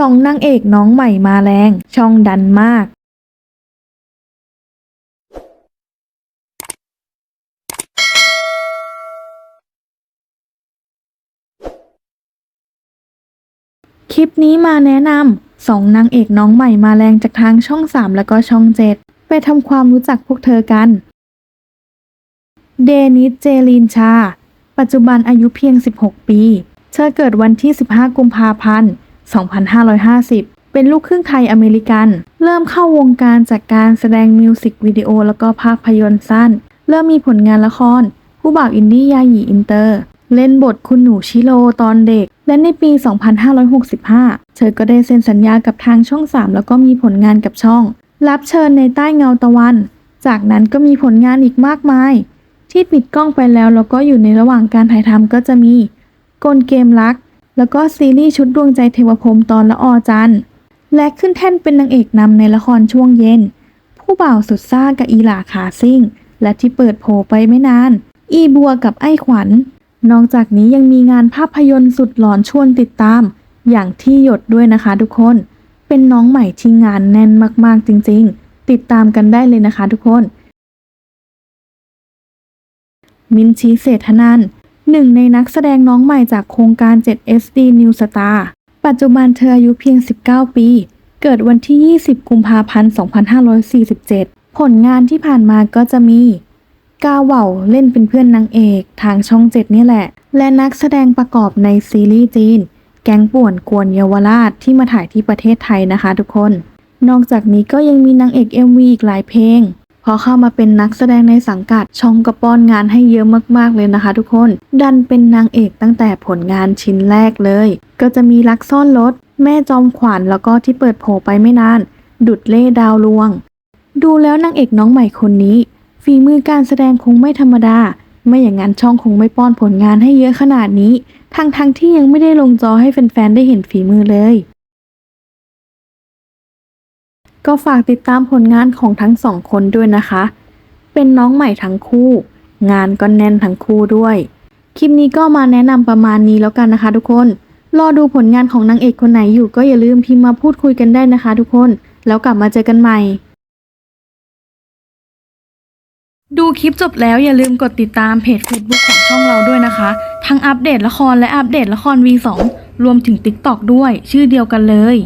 สองนางเอกน้องใหม่มาแรง ช่องดันมาก คลิปนี้มาแนะนำสองนางเอกน้องใหม่มาแรงจากทางช่อง 3 แล้วก็ช่อง 7 ไปทำความรู้จักพวกเธอกัน เดนิส เจลีนชา ปัจจุบันอายุเพียง 16 ปี เธอเกิดวันที่ 15 กุมภาพันธ์ 2550 เป็นลูกครึ่งไทยอเมริกัน เริ่มเข้าวงการจากการแสดงมิวสิกวิดีโอแล้วก็ภาพยนตร์สั้น เริ่มมีผลงานละคร ผู้บ่าวอินดี้ยาหยีอินเตอร์ เล่นบทคุณหนูชิโรตอนเด็ก และในปี 2565 เธอก็ได้เซ็นสัญญากับทางช่อง 3 แล้วก็มีผลงานกับช่อง รับเชิญในใต้เงาตะวัน จากนั้นก็มีผลงานอีกมากมายที่ปิดกล้องไปแล้วแล้วก็อยู่ในระหว่างการถ่ายทำก็จะมีกลเกมรัก แล้วก็ซีรีส์ชุดดวงใจเทวพรมตอนละออจันและขึ้นแท่นเป็นนางเอกนำในละครช่วงเย็น ผู้บ่าวสุดซ่ากับอีหลาขาซิ่ง และที่เปิดโผไปไม่นาน อีบัวกับไอ้ขวัญ นอกจากนี้ยังมีงานภาพยนตร์สุดหลอนชวนติดตาม อย่างที่หยดด้วยนะคะทุกคน เป็นน้องใหม่ที่งานแน่นมากๆจริงๆ ติดตามกันได้เลยนะคะทุกคน มินชีเศรษฐนันท์ หนึ่งในนักแสดงน้องใหม่จากโครงการ 7SD New Star ปัจจุบันเธออายุเพียง 19 ปี เกิดวันที่ 20 กุมภาพันธ์ 2547 ผลงานที่ผ่านมาก็จะมี กาเหว่าเล่นเป็นเพื่อนนางเอกทางช่อง 7 นี่แหละ และนักแสดงประกอบในซีรีส์จีน แก๊งป่วนกวนเยาวราชที่มาถ่ายที่ประเทศไทยนะคะทุกคน นอกจากนี้ก็ยังมีนางเอก MV อีกหลายเพลง พอเข้ามาเป็นนักแสดงในสังกัดช่องกระป้อนงานให้เยอะมากๆเลยนะคะทุกคน ดันเป็นนางเอกตั้งแต่ผลงานชิ้นแรกเลย ก็จะมีรักซ่อนรถแม่จอมขวัญแล้วก็ที่เปิดโผไปไม่นาน ดุดเล่ดาวลวง ดูแล้วนางเอกน้องใหม่คนนี้ ฝีมือการแสดงคงไม่ธรรมดา ไม่อย่างนั้นช่องคงไม่ป้อนผลงานให้เยอะขนาดนี้ทั้งทั้งๆที่ยังไม่ได้ลงจอให้แฟนๆได้เห็นฝีมือเลย ก็ฝากติดตามผลงานของทั้งสองคนด้วยนะคะ เป็นน้องใหม่ทั้งคู่ งานก็แน่นทั้งคู่ด้วย คลิปนี้ก็มาแนะนำประมาณนี้แล้วกันนะคะทุกคน รอดูผลงานของนางเอกคนไหนอยู่ก็อย่าลืมพิมพ์มาพูดคุยกันได้นะคะทุกคน แล้วกลับมาเจอกันใหม่ ดูคลิปจบแล้วอย่าลืมกดติดตามเพจ Facebook ของช่องเราด้วยนะคะ ทั้งอัปเดตละครและอัปเดตละคร V2 รวมถึง TikTok ด้วย ชื่อเดียวกันเลย